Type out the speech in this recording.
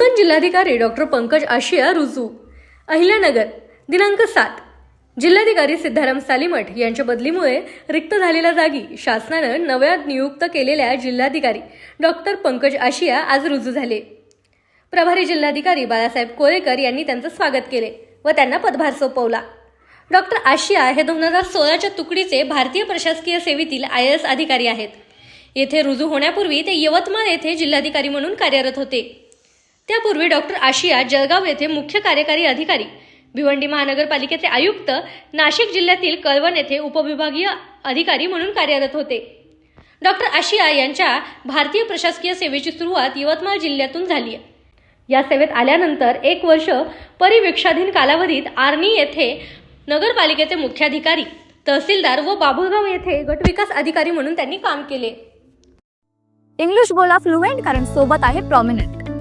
जिल्हाधिकारी डॉक्टर पंकज आशिया रुजू. अहिल्यानगर दिनांक सात. जिल्हाधिकारी सिद्धाराम सालीमठ यांच्या बदलीमुळे रिक्त झालेल्या जागी शासनानं नव्या नियुक्त केलेल्या जिल्हाधिकारी डॉक्टर पंकज आशिया आज रुजू झाले. प्रभारी जिल्हाधिकारी बाळासाहेब कोरेकर यांनी त्यांचं स्वागत केले व त्यांना पदभार सोपवला. डॉक्टर आशिया हे दोन हजार सोळाच्या तुकडीचे भारतीय प्रशासकीय सेवेतील आय एस अधिकारी आहेत. येथे रुजू होण्यापूर्वी ते यवतमाळ येथे जिल्हाधिकारी म्हणून कार्यरत होते. त्यापूर्वी डॉक्टर आशिया जळगाव येथे मुख्य कार्यकारी अधिकारी भिवंडी महानगरपालिकेचे आयुक्त नाशिक जिल्ह्यातील कळवण येथे उपविभागीय अधिकारी म्हणून कार्यरत होते. डॉक्टर आशिया यांच्या भारतीय प्रशासकीय सेवेची सुरुवात यवतमाळ जिल्ह्यातून झाली आहे. या सेवेत आल्यानंतर एक वर्ष परिवेक्षाधीन कालावधीत आर्णी येथे नगरपालिकेचे मुख्याधिकारी तहसीलदार व बाभुळगाव येथे गटविकास अधिकारी म्हणून त्यांनी काम केले. इंग्लिश बोला फ्लुएंट कारण सोबत आहे प्रॉमिनंट